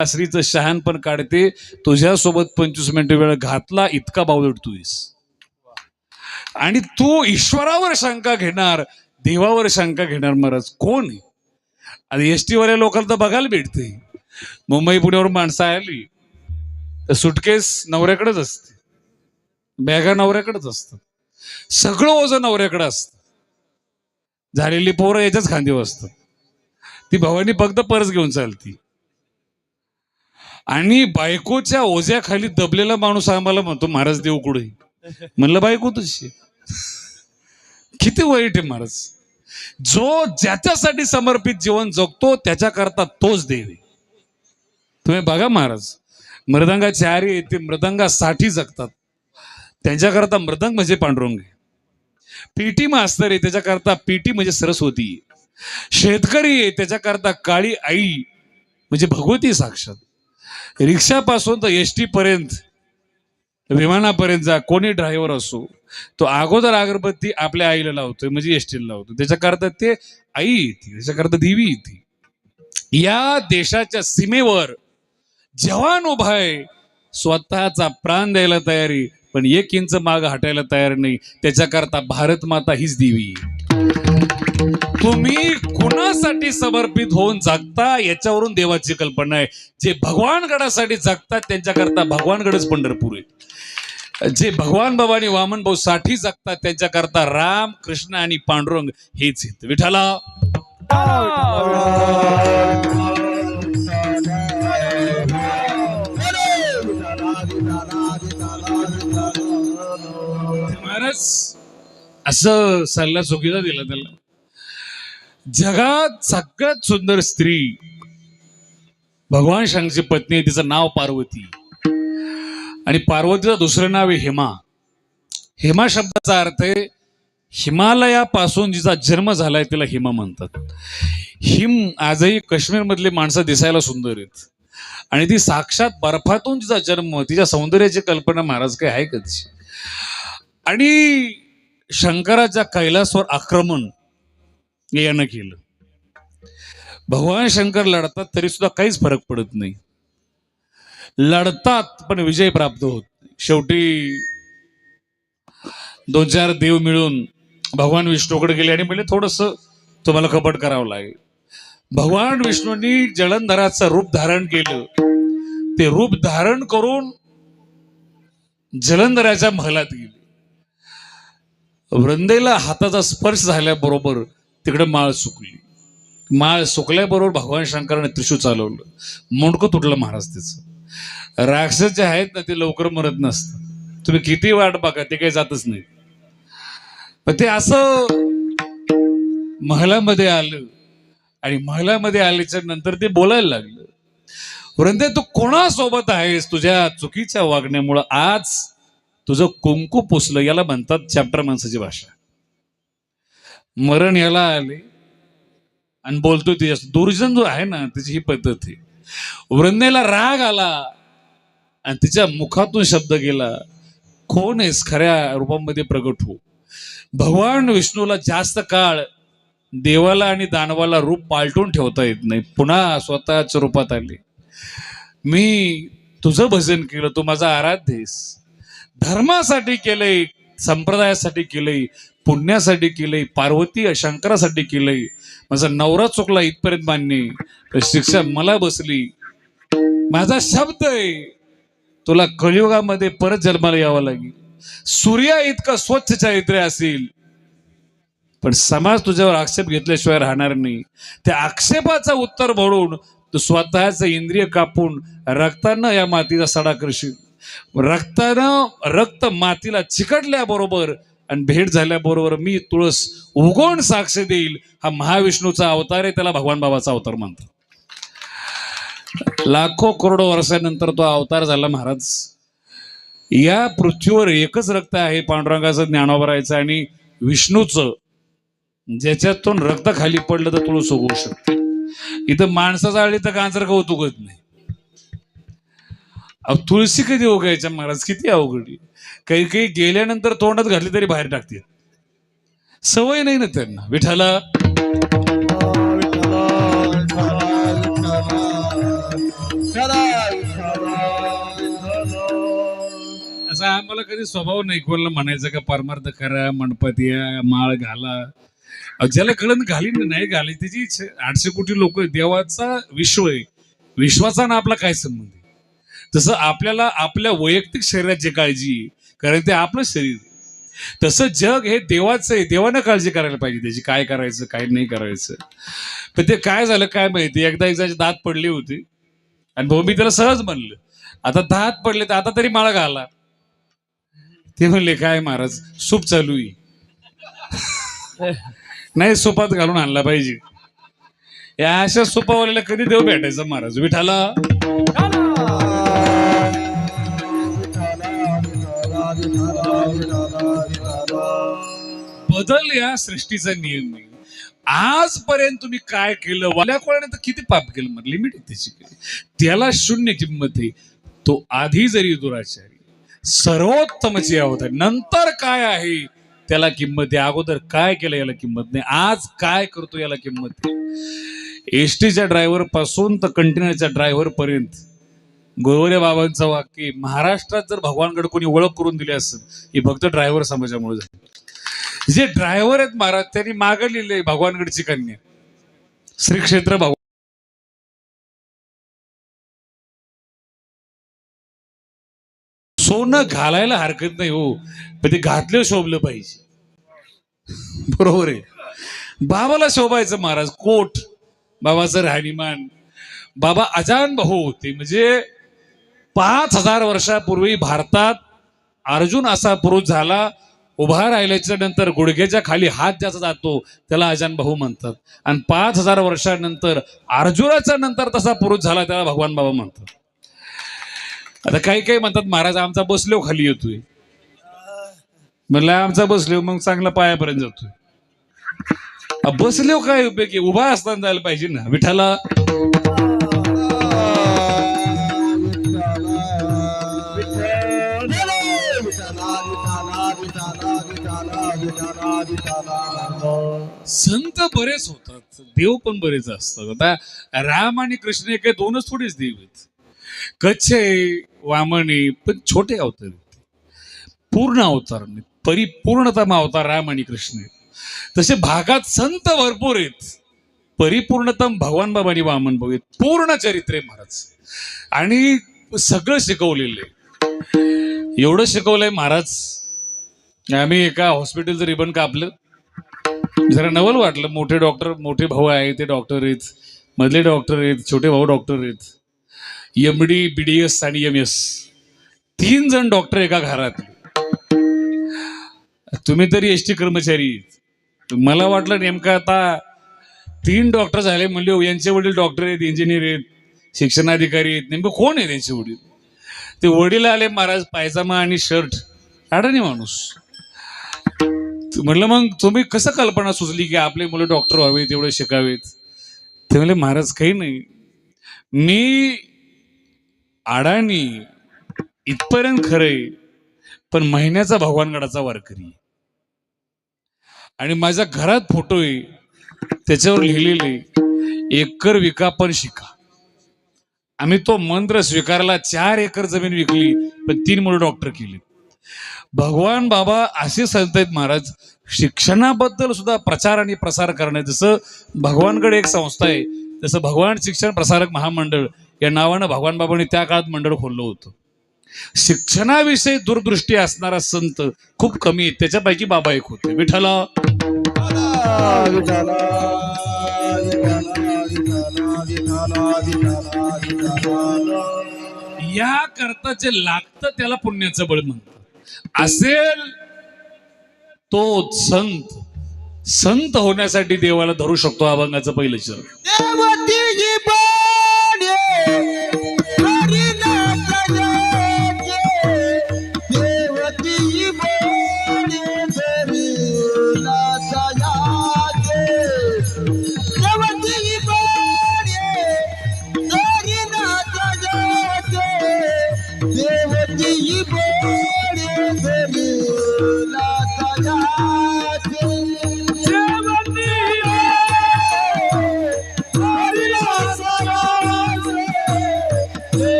सासरीचं शहाणपण काढते. तुझ्यासोबत पंचवीस मिनिटं वेळ घातला इतका बावळट तू आणि तू ईश्वरावर शंका घेणार देवावर शंका घेणार महाराज. कोण आणि एस टीवाल्या लोकांना तर बघायला भेटते. मुंबई पुण्यावर माणसं आली तर सुटकेस नवऱ्याकडेच असते. बॅगा नवऱ्याकडेच असतात. सगळं ओझं नवऱ्याकडे असतं. झालेली पोरं याच्याच खांदीवर असतात. ती भवानी फक्त पर्स घेऊन चालती. आणि बायकोच्या ओझ्याखाली दबलेला माणूस आम्हाला म्हणतो महाराज देव कुठे म्हणलं बायको तुझी किती वाईट आहे महाराज. जो ज्याच्यासाठी समर्पित जीवन जगतो त्याच्याकरता तोच देव आहे. तुम्ही बघा महाराज मृदंगाचे आर्य आहे, ते मृदंगासाठी जगतात. त्यांच्याकरता मृदंग म्हणजे पांडुरंग आहे. पीटी मास्तर आहे त्याच्याकरता पीटी म्हणजे सरस्वती शेतकरी आहे त्याच्याकरता काळी आई म्हणजे भगवती साक्षात. रिक्षापासून तर एस टी पर्यंत विमानापर्यंत जा कोणी ड्रायव्हर असो तो अगोदर अगरबत्ती आपल्या आईला लावतोय म्हणजे एस टीला लावतो त्याच्याकरता ते आई येते त्याच्याकरता देवी येते. या देशाच्या सीमेवर जवान उभा आहे. स्वतःचा प्राण द्यायला तयारी पण एक इंच माग हटायला तयार नाही. त्याच्याकरता भारत माता हीच देवी आहे. तुम्ही कुणासाठी समर्पित होऊन जगता याच्यावरून देवाची कल्पना आहे. जे भगवानगडासाठी जगतात त्यांच्याकरता भगवानगडच पंढरपूर आहे. जे भगवान बाबानी वामन भाऊ साठी जगतात त्यांच्याकरता राम कृष्ण आणि पांडुरंग हेच आहेत. विठाला महाराज असं सल्ला चुकीचा दिला त्याला. जगात सगळ्यात सुंदर स्त्री. भगवान शंकरची पत्नी आहे तिचं नाव पार्वती. आणि पार्वतीचं दुसरं नाव आहे हेमा. हेमा शब्दाचा अर्थ आहे हिमालयापासून जिचा जन्म झालाय तिला हिमा म्हणतात. हिम आजही काश्मीरमधली माणसं दिसायला सुंदर आहेत. आणि ती साक्षात बर्फातून तिचा जन्म तिच्या सौंदर्याची कल्पना महाराज काय आहे का तिची आणि शंकराच्या कैलासवर आक्रमण यानं केलं. भगवान शंकर लढतात तरी सुद्धा काहीच फरक पडत नाही. लढतात पण विजय प्राप्त होत शेवटी दोन चार देव मिळून भगवान विष्णूकडे गेले आणि म्हणजे थोडस तुम्हाला कपट करावं लागेल. भगवान विष्णूंनी जलंधराचं रूप धारण केलं. ते रूप धारण करून जलंधराच्या महलात गेले. वृंदेला हाताचा स्पर्श झाल्याबरोबर तिकडे माळ सुकली. माळ सुकल्याबरोबर भगवान शंकराने त्रिशू चालवलं. मुंडकं तुटलं महाराज त्याचं राक्षस जे आहेत ना ते लवकर मरत नसत तुम्ही किती वाट बघा ते काही जातच नाही. पण ते असं महलामध्ये आलं आणि महलामध्ये आल्याच्यानंतर ते बोलायला लागलं. वृंदे तू कोणासोबत आहेस तुझ्या चुकीच्या वागण्यामुळं? आज तुझं कुंकू पुसलं याला म्हणतात चॅप्टर माणसाची भाषा. मरण याला आले. आणि बोलतोय तिच्या दुर्जन जो आहे ना त्याची ही पद्धत आहे. वृंदेला राग आला आणि तिच्या मुखातून शब्द गेला कोण आहेस खऱ्या रूपामध्ये प्रगट हो? भगवान विष्णूला जास्त काळ देवाला आणि दानवाला रूप पालटून ठेवता येत नाही. पुन्हा स्वतःच्या रूपात आले. मी तुझं भजन केलं तू माझा आराध्य आहेस. धर्मासाठी केलंय संप्रदायासाठी केलंय पुण्यासाठी केलंय पार्वती शंकरासाठी केलंय. माझा नवरा चुकला इथपर्यंत मान्य. तर शिक्षा मला बसली. माझा शब्द आहे तुला कलियुगामध्ये परत जन्माला यावं लागेल. सूर्या इतका स्वच्छ चारित्र्य असेल. पण समाज तुझ्यावर आक्षेप घेतल्याशिवाय राहणार नाही. त्या आक्षेपाचं उत्तर म्हणून तू स्वतःच इंद्रिय कापून रक्तानं या मातीचा सडा करशील. रक्तानं रक्त मातीला चिकटल्याबरोबर आणि भेट झाल्याबरोबर मी तुळस उगवण साक्ष देईल हा महाविष्णूचा अवतार आहे त्याला भगवान बाबाचा अवतार म्हणतात. लाखो करोडो वर्षानंतर तो अवतार झाला महाराज. या पृथ्वीवर एकच रक्त आहे पांडुरंगाचं ज्ञानोबरायचं आणि विष्णूचं. ज्याच्यातून रक्त खाली पडलं तर तुळस उगवू शकते. इथं माणसाचा आली तर गाजर गवत उगत नाही. अहो, तुळशी कधी उगायच्या महाराज? किती अवघडी काही काही गेल्यानंतर तोंडात घातली तरी बाहेर टाकतील. सवय नाही ना त्यांना. विठाला असा आम्हाला कधी स्वभाव नाही. कोणाला म्हणायचं का परमार्थ करा मंडपात या माळ घाला. ज्याला कळण घाली नाही घाली त्याची आठशे कोटी लोक देवाचा विश्व आहे. विश्वाचा ना आपला काय संबंध आहे? तसं आपल्याला आपल्या वैयक्तिक शरीराची काळजी कारण ते आपलं शरीर तसं जग हे देवाचं आहे देवानं काळजी करायला पाहिजे. त्याची काय करायचं काय नाही करायचं. पण ते काय झालं काय माहिती? एकदा एकदाचे दात पडले होते. आणि भाऊ मी त्याला सहज म्हणलं. आता दात पडले तर आता तरी माळा घाला. ते म्हणले काय महाराज सूप चालू आहे. नाही सुपात घालून आणला पाहिजे. या अशा सुपावाल्याला कधी देव भेटायचा महाराज? विठाला? बदल या सृष्टीचा नियम नाही आजपर्यंत तुम्ही काय केलं? वाल्या कोणाने तर किती पाप केलं मग लिमिट त्याची त्याला शून्य किंमत आहे. तो आधी जरी दुराचारी सर्वोत्तमची होता. नंतर काय आहे? त्याला किंमत आहे. अगोदर काय केलं याला किंमत नाही. आज काय करतो याला किंमत आहे? एसटीच्या ड्रायव्हरपासून तर कंटेनरच्या ड्रायव्हर पर्यंत. गोवरे बाबांचं वाक्य महाराष्ट्रात जर भगवानकडे कोणी ओळख करून दिली असत ही फक्त ड्रायव्हर समाजामुळे झाली. जे ड्रायव्हर आहेत महाराज त्यांनी मागलेले भगवानगडची कन्या. श्री क्षेत्र भगवान सोनं घालायला हरकत नाही हो पण ते घातलं शोभलं पाहिजे. बरोबर आहे. बाबाला शोभायचं महाराज कोट बाबाचं राहणीमान. बाबा अजान भाऊ होते म्हणजे पाच हजार वर्षापूर्वी भारतात अर्जुन असा पुरुष झाला उभा राहिल्याच्या नंतर गुडघ्याच्या खाली हात ज्याचा जातो त्याला अजान भाऊ म्हणतात. आणि पाच हजार वर्षानंतर अर्जुनाच्या नंतर तसा पुरुष झाला त्याला भगवान बाबा म्हणतात. आता काही काही म्हणतात महाराज आमचा बसलो खाली येतोय. म्हणलं आमचा बसलो मग चांगला पायापर्यंत जातोय. अ, बसलो काय उपयोगी? उभा असताना जायला पाहिजे ना विठाला संत बरेच होतात देव पण बरेच असतात. आता राम आणि कृष्ण हे काही दोनच थोडेच देव आहेत. कच्छ आहे वामन आहे पण छोटे अवतार पूर्ण अवतार नाही परिपूर्णतम अवतार राम आणि कृष्ण तसे भागात संत भरपूर आहेत. परिपूर्णतम भगवान बाबा आणि वामन भाऊ आहेत. पूर्ण चरित्रे महाराज. आणि सगळं शिकवलेलं आहे. एवढं शिकवलंय महाराज आम्ही एका हॉस्पिटलचं रिबन कापलं. जरा नवल वाटलं. मोठे डॉक्टर मोठे भाऊ आहे ते डॉक्टर आहेत. मधले डॉक्टर आहेत छोटे भाऊ डॉक्टर आहेत. M D B D S आणि एम एस तीन जण डॉक्टर एका घरात. तुम्ही तरी एस टी कर्मचारी मला वाटलं नेमकं आता तीन डॉक्टर झाले. म्हणजे यांचे वडील डॉक्टर आहेत इंजिनियर आहेत शिक्षणाधिकारी आहेत. नेमकं कोण आहे त्यांचे वडील? ते वडील आले महाराज पायजामा आणि शर्ट. अडाणी माणूस. म्हटलं मग तुम्ही कसं कल्पना सुचली की आपले मुलं डॉक्टर व्हावे तेवढे शिकावेत? ते म्हणले महाराज काही नाही. मी अडाणी इथपर्यंत खरंय पण महिन्याचा भगवानगडाचा वारकरी आणि माझ्या घरात फोटो आहे त्याच्यावर लिहिलेले एकर विका पण शिका. आम्ही तो मंत्र स्वीकारला चार एकर जमीन विकली पण तीन मुलं डॉक्टर केली भगवान बाबा असे संत आहेत महाराज शिक्षणाबद्दल सुद्धा प्रचार आणि प्रसार करणे जसं भगवानकडे एक संस्था आहे तसं भगवान शिक्षण प्रसारक महामंडळ या नावानं भगवान बाबांनी त्या काळात मंडळ खोललं होतं. शिक्षणाविषयी दूरदृष्टी असणारा संत खूप कमी आहेत त्याच्यापैकी बाबा एक होते. विठाला या करता जे लागतं त्याला पुण्याचं बळ म्हणतात. असेल तो संत संत होण्यासाठी देवाला धरू शकतो अभंगाचं पहिलं शरण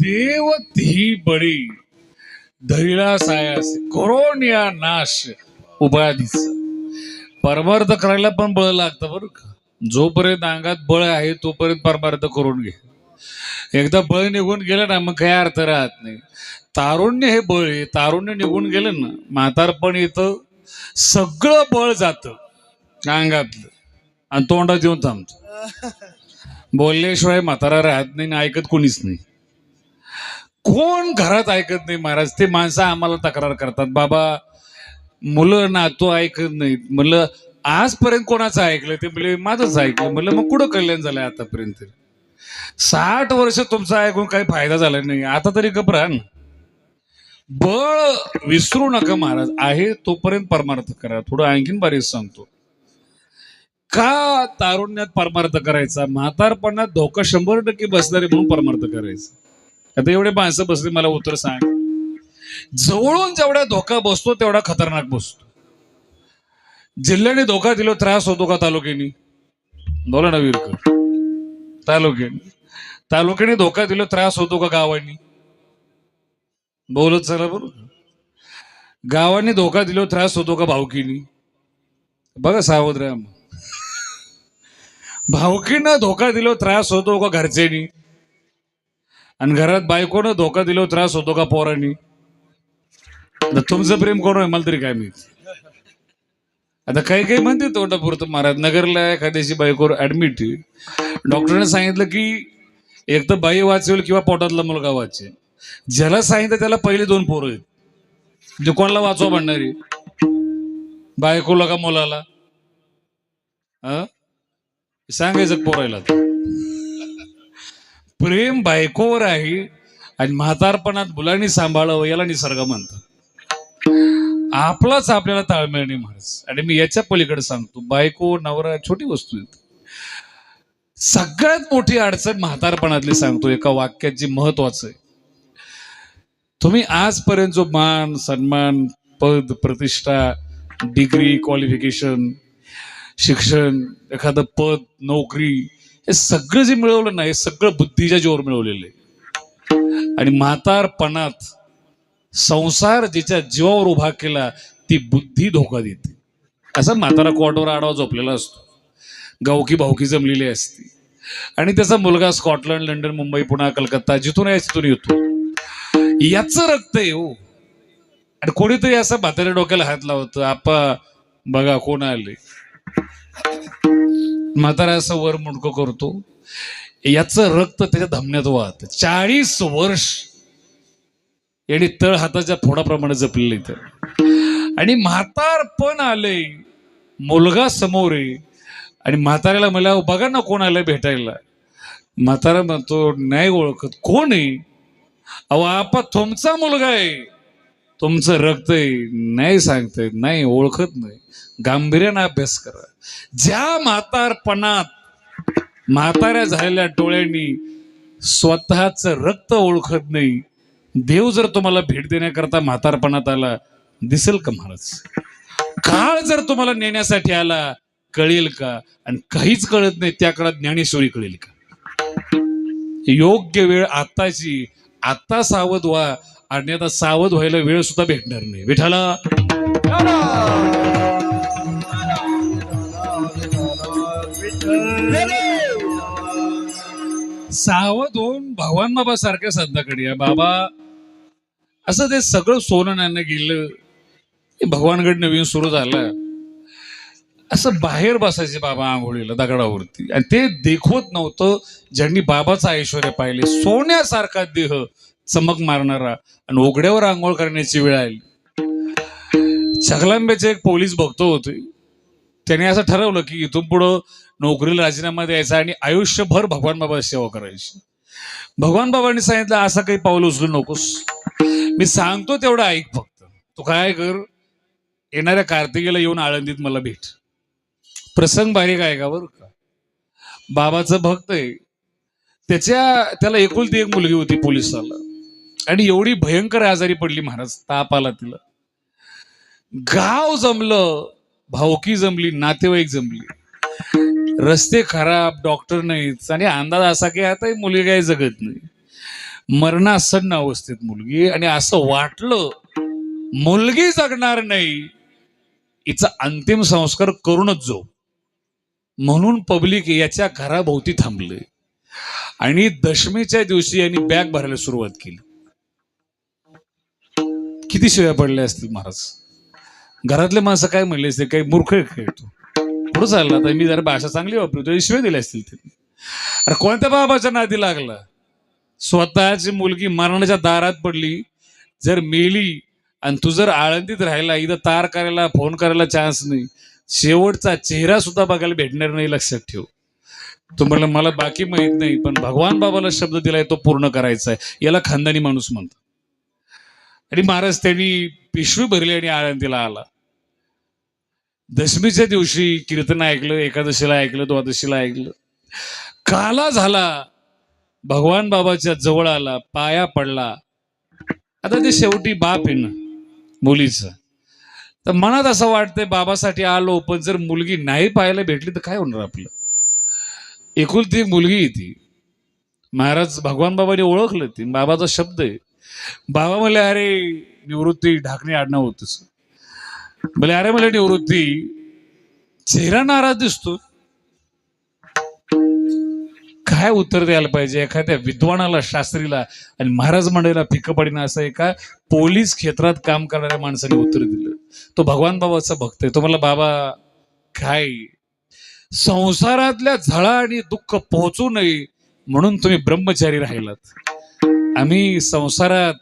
देव ती बळी. धैला सायास कोरोनिया नाश. उपाधीच परमार्थ करायला पण बळ लागतं बरं का. जोपर्यंत अंगात बळ आहे तोपर्यंत परमार्थ करून घे. एकदा बळ निघून गेलं ना मग काही अर्थ राहत नाही. तारुण्य हे बळ आहे. तारुण्य निघून गेलं ना म्हातारपण येतं सगळं बळ जातं. अंगातलं आणि तोंडात येऊन थांबतं. बोलल्याशिवाय म्हातारा राहत नाही आणि ऐकत कोणीच नाही. कोण घरात ऐकत नाही महाराज? ते माणसं आम्हाला तक्रार करतात. बाबा मुलं नातू ऐकत नाहीत. म्हणलं आजपर्यंत कोणाचं ऐकलं? ते म्हणजे माझंच ऐकलं. म्हणलं मग कुठं कल्याण झालंय आतापर्यंत? साठ वर्ष तुमचं ऐकून काही फायदा झाला नाही. आता तरी घबरा ना. बळ विसरू नका महाराज. आहे तोपर्यंत परमार्थ करा. थोडं आणखीन बारीक सांगतो. का तारुण्यात परमार्थ करायचा? म्हातारपणात धोका शंभर टक्के बसणारे म्हणून परमार्थ करायचा. आता एवढे माणसं बसले मला उत्तर सांग. जवळून जेवढा धोका बसतो तेवढा खतरनाक बसतो. जिल्ह्याने धोका दिलो त्रास होतो का तालुक्यानी? बोला ना वीरकर. तालुक्याने. तालुक्याने धोका दिलो त्रास होतो का गावांनी? बोलत चला बरोबर गावांनी धोका दिलो त्रास होतो का भावकीनी बघा सावध राहा भावकीनं धोका दिलो त्रास होतो का घरच्यानी? आणि घरात बायकोनं धोका दिलो त्रास होतो का पोरांनी? तुमचं प्रेम कोण आहे? मला तरी काय माहिती. आता काही काही म्हणते तोंडापुरतं. महाराज नगरला एखाद्याची बायकोवर ऍडमिट डॉक्टरने सांगितलं की एक तर बाई वाचेल किंवा पोटातला मुलगा वाचेल. ज्याला सांगितलं त्याला पहिले दोन पोरं आहेत. म्हणजे कोणाला वाचवा म्हणणारी बायकोला का मुलाला. अं? सांगायचं पोरायला? प्रेम बायकोवर आहे आणि म्हातारपणात मुलांनी सांभाळावं याला निसर्ग म्हणतात. आपलाच आपल्याला ताळमेळ नाही महाराज आणि मी याच्या पलीकडे सांगतो बायको नवरा छोटी वस्तू आहेत. सगळ्यात मोठी अडचण म्हातारपणातली सांगतो एका वाक्यात जी महत्वाचं आहे. तुम्ही आजपर्यंत जो मान सन्मान पद प्रतिष्ठा डिग्री क्वालिफिकेशन शिक्षण एखादं पद नोकरी हे सगळं जे मिळवलं ना हे सगळं बुद्धीच्या जोर मिळवलेलं आहे. आणि म्हातारपणात संसार जिच्या जीवावर उभा केला ती बुद्धी धोका देते. असा म्हातारा कोर्टवर आडवा झोपलेला असतो. गावकी भावकी जमलेली असते. आणि त्याचा मुलगा स्कॉटलंड लंडन मुंबई पुणे कलकत्ता जिथून आहे तिथून येतो. याचं रक्त आहे हो. आणि कोणीतरी असं म्हाताऱ्या डोक्याला हात लावत आपा बघा कोण आले. म्हातारा असं वर मुंडकं करतो. याचं रक्त त्याच्या धमन्यात वाहत. चाळीस वर्ष याने तळ हाताच्या फोडाप्रमाणे जपलेलं इथं आणि म्हातार पण आले मुलगा समोर आहे. आणि म्हाताऱ्याला मला बघा ना कोण आलंय भेटायला. म्हातारा म्हणतो नाही ओळखत. कोण आहे? अहो आपा तुमचा मुलगा आहे. तुमचं रक्त आहे. नाही सांगते नाही ओळखत नाही. गांभीर्यानं अभ्यास करा. ज्या म्हातारपणात म्हाताऱ्या झालेल्या डोळ्यांनी स्वतःच रक्त ओळखत नाही देव जर तुम्हाला भेट देण्याकरता म्हातारपणात आला दिसेल का महाराज? काळ जर तुम्हाला नेण्यासाठी आला कळेल का? आणि काहीच कळत नाही त्या काळात ज्ञानेश्वरी कळेल का? योग्य वेळ आताची आता सावध व्हा. आणि आता सावध व्हायला वेळ सुद्धा भेटणार नाही. विठाला सावध होऊन भगवान बाबा सारख्या संताकडे या. बाबा असं ते सगळं सोनं नाही गेलं. भगवानगड नवीन सुरू झालं. असं बाहेर बसायचे बाबा आंघोळीला दगडावरती. आणि ते देखवत नव्हतं. ज्यांनी बाबाचं ऐश्वर पाहिले सोन्यासारखा देह चमक मारणारा आणि उघड्यावर आंघोळ करण्याची वेळ आली. छगलांब्याचे एक पोलीस भक्त होते. त्याने असं ठरवलं की इथून पुढं नोकरीला राजीनामा द्यायचा आणि आयुष्यभर भगवान बाबाची सेवा करायची. भगवान बाबांनी सांगितलं असं काही पाऊल उचलू नकोस. मी सांगतो तेवढं ऐक फक्त. तू काय कर येणाऱ्या कार्तिकेला येऊन आळंदीत मला भेट. प्रसंग बारीक आहे का बरं का? बाबाचं भक्त आहे. त्याच्या त्याला एकुलती एक मुलगी होती पोलिसाला. आणि एवढी भयंकर आजारी पडली महाराज ताप आला तिला. गाव जमलं भावकी जमली नातेवाईक जमली. रस्ते खराब डॉक्टर नाहीत. आणि अंदाज असा की आता मुलगी काही जगत नाही. मरणासन्न अवस्थेत मुलगी आणि असं वाटलं मुलगी जगणार नाही. हिचा अंतिम संस्कार करूनच जो म्हणून पब्लिक याच्या घराभोवती थांबले. आणि दशमीच्या दिवशी यांनी बॅग भरायला सुरुवात केली. किती शिव्या पडल्या असतील महाराज? घरातले माणसं काय म्हणले असते काही मूर्ख खेळतो काय पुढं चालला तर मी जरा भाषा चांगली वापरतो शिव्या दिल्या असतील त्यांनी. अरे कोणत्या बाबाच्या नादी लागला? स्वतःची मुलगी मरणाच्या दारात पडली जर मेली आणि तू जर आळंदीत राहिला इथं तार करायला फोन करायला चान्स नाही शेवटचा चेहरा सुद्धा बघायला भेटणार नाही लक्षात ठेव. तुम्हाला मला बाकी माहीत नाही पण भगवान बाबाला शब्द दिलाय तो पूर्ण करायचा आहे. याला खानदानी माणूस म्हणतो आणि महाराज त्यांनी पिशवी भरली आणि आळंदीला आला. दशमीच्या दिवशी कीर्तन ऐकलं एकादशीला ऐकलं द्वादशीला ऐकलं. काला झाला. भगवान बाबाच्या जवळ आला पाया पडला. आता ते शेवटी बाप आहे ना मुलीचं. तर मनात असं वाटतंय बाबासाठी आलो पण जर मुलगी नाही पाहायला भेटली तर काय होणार आपलं? एकुलती मुलगी ती. महाराज भगवान बाबाने ओळखलं ती. बाबाचा शब्द आहे. बाबा म्हणले अरे निवृत्ती ढाकणे आडनाव होतच. म्हणले अरे मला निवृत्ती. चेहरा नाराज दिसतो काय उत्तर द्यायला पाहिजे? एखाद्या विद्वानाला शास्त्रीला आणि महाराज मंडळीला फिकं पडीनं असं एका पोलीस क्षेत्रात काम करणाऱ्या माणसाने उत्तर दिलं. तो भगवान बाबाचा भक्त आहे. तो मला बाबा काय? संसारातल्या झळा आणि दुःख पोहोचू नये म्हणून तुम्ही ब्रह्मचारी राहिलात. आम्ही संसारात